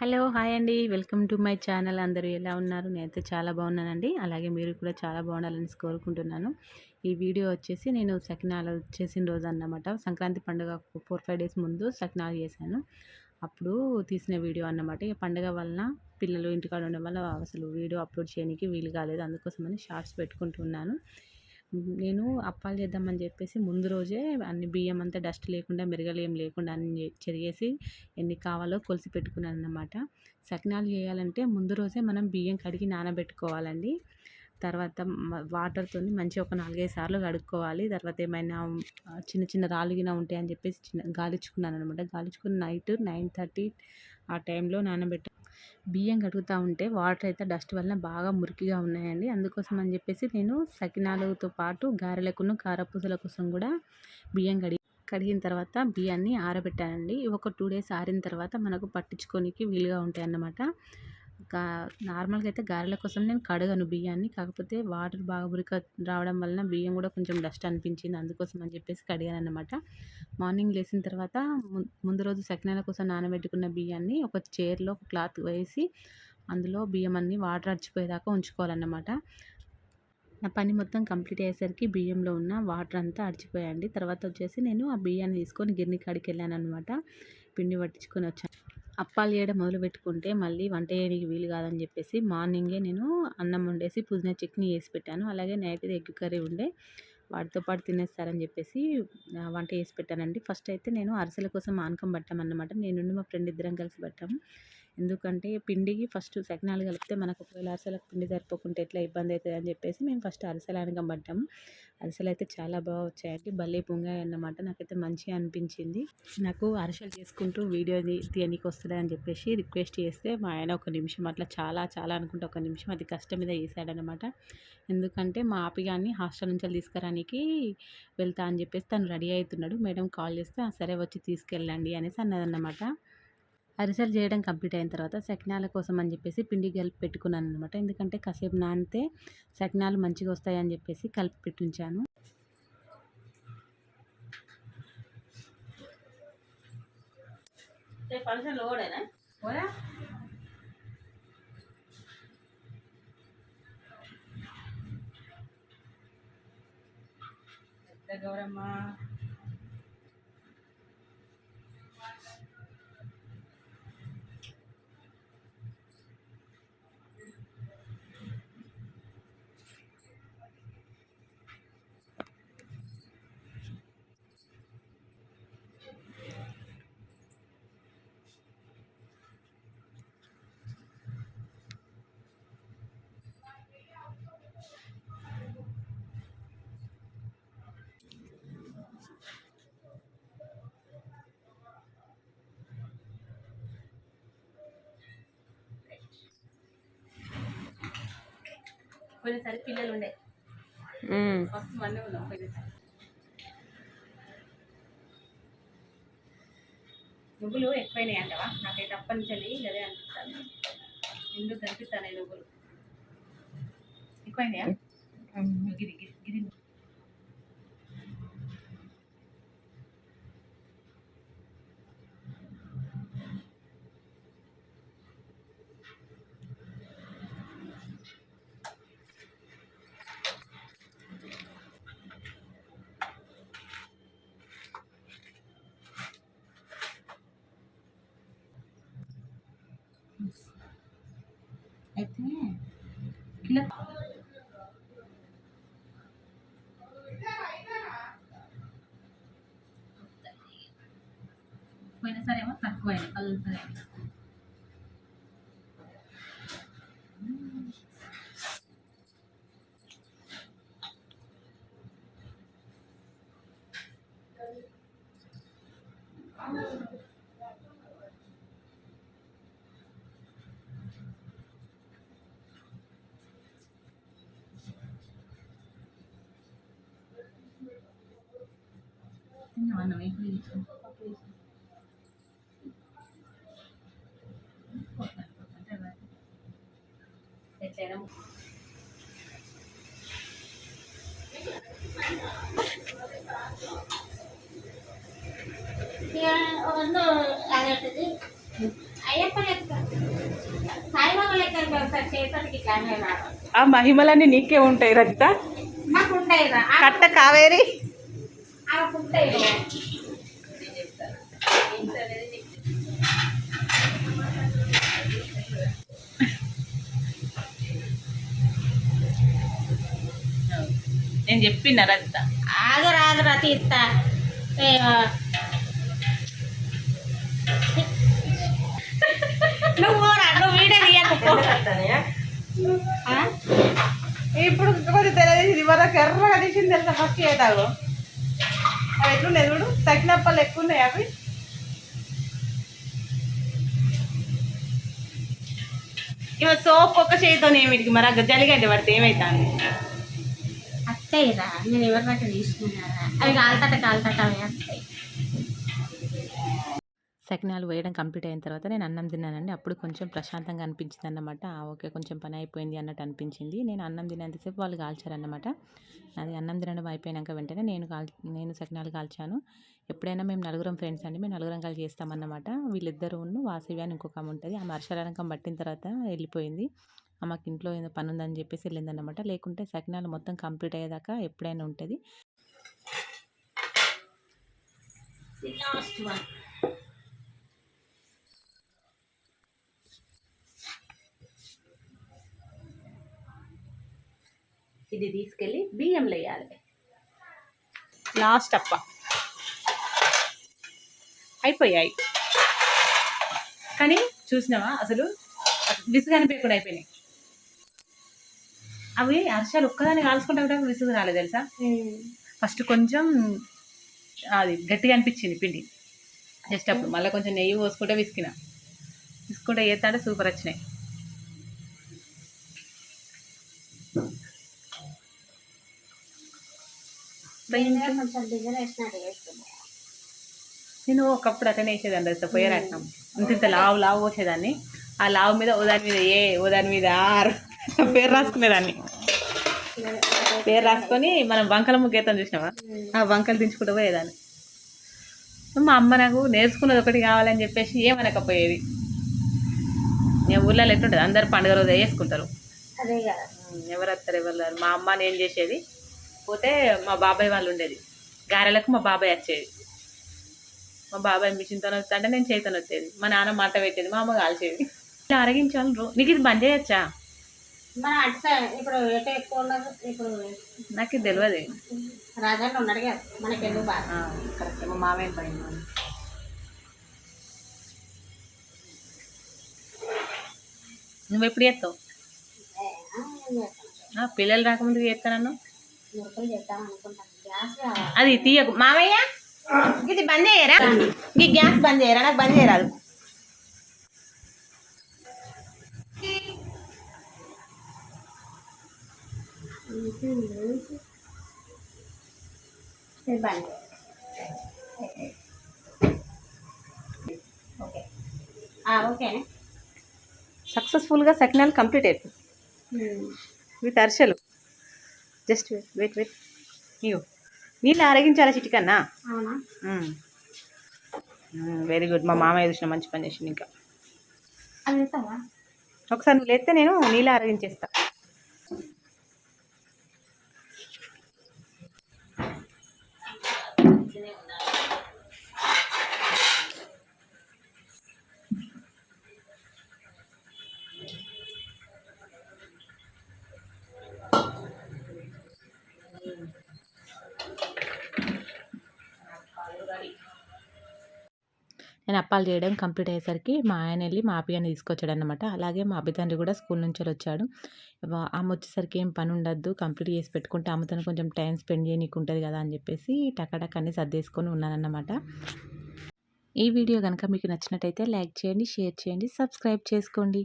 Hello hi అండి. Welcome to my channel. అందరూ ఎలా ఉన్నారు? నేనైతే చాలా బాగున్నానండి. అలాగే మీరు కూడా చాలా బాగుండాలని కోరుకుంటున్నాను. ఈ వీడియో వచ్చేసి నేను సకినాలు చేసిన రోజు అన్నమాట సంక్రాంతి పండుగ ఫోర్ ఫైవ్ డేస్ ముందు సకినాలు చేశాను. అప్పుడు తీసిన వీడియో అన్నమాట. ఈ పండుగ వలన పిల్లలు ఇంటికాడ ఉండడం వల్ల అసలు వీడియో అప్లోడ్ చేయడానికి వీలు కాలేదు. అందుకోసమని షార్ట్స్ పెట్టుకుంటున్నాను. నేను అప్పాలు చేద్దామని చెప్పేసి ముందు రోజే అన్ని బియ్యం అంతా డస్ట్ లేకుండా మిరగలు ఏం లేకుండా అన్ని చెరిగేసి ఎన్ని కావాలో కొలిసి పెట్టుకున్నాను అన్నమాట సకినాలు చేయాలంటే ముందు రోజే మనం బియ్యం కడిగి నానబెట్టుకోవాలండి. తర్వాత వాటర్తో మంచిగా ఒక నాలుగైదు సార్లు కడుక్కోవాలి. తర్వాత ఏమైనా చిన్న చిన్న రాలుగిన ఉంటాయని చెప్పేసి చిన్న గాలిచ్చుకున్నాను అనమాట గాలిచ్చుకుని నైట్ నైన్ థర్టీ ఆ టైంలో నానబెట్ట బియ్యం కడుగుతూ ఉంటే వాటర్ అయితే డస్ట్ వలన బాగా మురికిగా ఉన్నాయండి. అందుకోసం అని చెప్పేసి నేను సకినాలతో పాటు గారెలకును కారపూసల కోసం కూడా బియ్యం కడిగి కడిగిన తర్వాత బియ్యాన్ని ఆరబెట్టానండి. ఒక టూ డేస్ ఆరిన తర్వాత మనకు పట్టించుకోనికి వీలుగా ఉంటాయి అన్నమాట గా నార్మల్గా అయితే గారెల కోసం నేను కడగను బియ్యాన్ని. కాకపోతే వాటర్ బాగా ఉరిక రావడం వలన బియ్యం కూడా కొంచెం డస్ట్ అనిపించింది. అందుకోసం అని చెప్పేసి కడిగాను అనమాట మార్నింగ్ లేచిన తర్వాత ముందు రోజు సకినాల కోసం నానబెట్టుకున్న బియ్యాన్ని ఒక చైర్లో ఒక క్లాత్ వేసి అందులో బియ్యం అన్ని వాటర్ అడిచిపోయేదాకా ఉంచుకోవాలన్నమాట. నా పని మొత్తం కంప్లీట్ అయ్యేసరికి బియ్యంలో ఉన్న వాటర్ అంతా అడిచిపోయాయండి తర్వాత వచ్చేసి నేను ఆ బియ్యాన్ని తీసుకొని గిన్నె కాడికి వెళ్ళాను అనమాట పిండి పట్టించుకొని వచ్చాను. అప్పాలు చేయడం మొదలు పెట్టుకుంటే మళ్ళీ వంట చేయడానికి వీలు కాదని చెప్పేసి మార్నింగే నేను అన్నం వండేసి పుదీనా చట్నీ వేసి పెట్టాను. అలాగే నైట్ ఎగ్ కర్రీ ఉండే వాటితో పాటు తినేస్తారని చెప్పేసి వంట చేసి పెట్టానండి. ఫస్ట్ అయితే నేను అరిసెల కోసం ఆనకం పట్టామన్నమాట. నేను మా ఫ్రెండ్ ఇద్దరం కలిసి పట్టాము. ఎందుకంటే పిండికి ఫస్ట్ సకినాలు కలిపితే మనకు ఒకవేళ అరిసెలకు పిండి సరిపోకుంటే ఎట్లా ఇబ్బంది అవుతుంది అని చెప్పేసి మేము ఫస్ట్ అరిసెలు అనగా పట్టాము అరిసెలు అయితే చాలా బాగా వచ్చాయండి. భలే పొంగాయి అన్నమాట. నాకైతే మంచిగా అనిపించింది. నాకు అరిసెలు చేసుకుంటూ వీడియో తీయనీకి వస్తుంది అని చెప్పేసి రిక్వెస్ట్ చేస్తే మా ఆయన ఒక నిమిషం అట్లా చాలా చాలా అనుకుంటే ఒక నిమిషం అది కష్టం మీద వేసాడనమాట ఎందుకంటే మా ఆపిగాన్ని హాస్టల్ నుంచి తీసుకురానికి వెళ్తా అని చెప్పేసి తను రెడీ అవుతున్నాడు. మేడం కాల్ చేస్తే సరే వచ్చి తీసుకెళ్ళండి అనేసి అన్నదన్నమాట. అరిసెలు చేయడం కంప్లీట్ అయిన తర్వాత సకినాల కోసం అని చెప్పేసి పిండి కలిపి పెట్టుకున్నాను అనమాట ఎందుకంటే కాసేపు నానితే సకినాలు మంచిగా వస్తాయని చెప్పేసి కలిపి పెట్టించాను. ఫంక్షన్లో ఓడేనా ఓడా గౌరమ్మ. పోయినసారి పిల్లలు ఉండే. ఫస్ట్ మంది ఉన్నాం పోయినసారి. నువ్వులు ఎక్కువైనాయి అంటవా? నాకైతే అప్పనించండి అదే అనిపిస్తాను ఎందుకు కనిపిస్తాను నువ్వులు? ఎక్కువైనాయా? గిరి గిరి గిరి. అయితే కిలో పోయినసారేమో తక్కువ అయింది సరే తిన్నావా ఎప్పుడు ఎట్లయినా ಒಂದು ಆಗಿರ್ತೈತಿ అయ్యప్ప లెక్క సాయిబాబా లెక్క ఒకసారి చేపటికి ఇట్లానే రావాలి ఆ మహిమలన్నీ నీకే ఉంటాయి రజిత నాకు ఉంటాయి రా కట్ట కావేరి నేను చెప్పిన రజిత. ఆగరా ఆగరా తీస్తా. నువ్వు నువ్వు వీడియో తీయకపో? ఇప్పుడు కొంచెం తెలియదు వరకు ఎర్రగా తీసింది తెలుసా? ఫస్ట్ ఏదాగు అవి ఎట్లున్నాయి చూడు. తగినప్పలు ఎక్కువ ఉన్నాయి అవి. ఇవ సోప్ ఒక్క చేతితో ఏమిటికి మరి అక్కడ జలిగంటే పడితే ఏమైతుంది? అత్తయ్యరా నేను ఎవరి ఎవరికంటే తీసుకున్నారా అవి కాలుతట కాలుతట అవి సకినాలు వేయడం కంప్లీట్ అయిన తర్వాత నేను అన్నం తిన్నానండి. అప్పుడు కొంచెం ప్రశాంతంగా అనిపించింది అన్నమాట ఓకే కొంచెం పని అయిపోయింది అన్నట్టు అనిపించింది. నేను అన్నం తినేంతసేపు వాళ్ళు కాల్చారన్నమాట. అది అన్నం తినడం అయిపోయినాక వెంటనే నేను కాల్ నేను సకినాలు కాల్చాను. ఎప్పుడైనా మేము నలుగురం ఫ్రెండ్స్ అండి. మేము నలుగురం కలిసి చేస్తామన్నమాట. వీళ్ళిద్దరు ఉన్న వాసవి అని ఇంకొక ఆమె ఉంటుంది. ఆమె అర్షాలనకం పట్టిన తర్వాత వెళ్ళిపోయింది. ఆమెకి ఇంట్లో ఏదో పని ఉందని చెప్పేసి వెళ్ళిందన్నమాట. లేకుంటే సకినాలు మొత్తం కంప్లీట్ అయ్యేదాకా ఎప్పుడైనా ఉంటుంది. లాస్ట్ వన్ ఇది తీసుకెళ్ళి బియ్యంలో వేయాలి లాస్ట్ అప్ప. అయిపోయాయి. కానీ చూసినావా? అసలు విసుగు అనిపించకుండా అయిపోయినాయి. అవి అర్షాలు ఒక్కదాన్ని కాల్చుకుంటే కూడా విసుగు రాలేదు తెలుసా? ఫస్ట్ కొంచెం అది గట్టిగా అనిపించింది పిండి. జస్ట్ అప్పుడు మళ్ళీ కొంచెం నెయ్యి పోసుకుంటే విసికిన విసుకుంటే ఏతాడే సూపర్ వచ్చినాయి. నేను ఒకప్పుడు అట్లనే వేసేదాన్ని రజిత పొయ్యరాటం ఇంత ఇంత లావు లావు పోసేదాన్ని. ఆ లావు మీద ఓ దాని మీద ఏ ఓ దాని మీద ఆరు పేరు రాసుకునేదాన్ని. పేరు రాసుకొని మనం వంకల ముగ్గేతం చూసినావా? ఆ వంకలు దించుకుంటూ పోయేదాన్ని. మా అమ్మ నాకు నేర్చుకున్నది ఒకటి కావాలని చెప్పేసి ఏమనకపోయేది. నేను ఊర్లలో ఎట్లుంటుంది? అందరు పండుగ రోజు వేసుకుంటారు. ఎవరు వస్తారు ఎవరు. మా అమ్మ నేను చేసేది పోతే మా బాబాయ్ వాళ్ళు ఉండేది. గారెలకు మా బాబాయ్ వచ్చేది. మా బాబాయ్ మిషన్తో వస్తా అంటే నేను చేతితో వచ్చేది. మా నాన్న మంట పెట్టేది మా అమ్మ కాల్చేది. ఇలా అరగించాలి రో. నీకు ఇది బంద్ చేయొచ్చా? నాకు ఇది తెలియదు రాజాన్ని ఉన్నాడు కదా మనకి ఎందుకు బాగా కరెక్ట్ మా మామయ్య పైన నువ్వు ఎప్పుడు చేస్తావు? ఆ, పిల్లలు రాకముందు చేస్తానన్నా మురుకులు చేద్దాం అనుకుంటాను. గ్యాస్ కావాలి అది తీయకు. మామయ్య ఇది బంద్ చేయరా? ఈ గ్యాస్ బంద్ చేయరా? నాకు బంద్ చేయరాదు. ఇది బంద్ ఓకే. ఓకేనే? సక్సెస్ఫుల్గా సకినాలు కంప్లీట్ అయిపోయి విత్ అరిసెలు. Just wait wait wait. ఇగో నీళ్ళు ఆరగించాలా చిటికన్నా? వెరీ గుడ్ మా మామయ్య చూసిన మంచి పని చేసింది ఇంకా. ఒకసారి నువ్వు లేస్తే నేను నీళ్ళు ఆరగించేస్తా. నేను అప్పాలు చేయడం కంప్లీట్ అయ్యేసరికి మా ఆయన వెళ్ళి మా అబ్బిగాని తీసుకొచ్చాడు అనమాట అలాగే మా అబ్బి తండ్రి కూడా స్కూల్ నుంచి వచ్చాడు. వా- ఆమె వచ్చేసరికి ఏం పని ఉండద్దు కంప్లీట్ చేసి పెట్టుకుంటే అమ్మతో కొంచెం టైం స్పెండ్ చేయనీకు ఉంటుంది కదా అని చెప్పేసి టకాటక్ అన్ని సర్దేసుకొని ఉన్నానన్నమాట. ఈ వీడియో కనుక మీకు నచ్చినట్టయితే లైక్ చేయండి షేర్ చేయండి సబ్స్క్రైబ్ చేసుకోండి.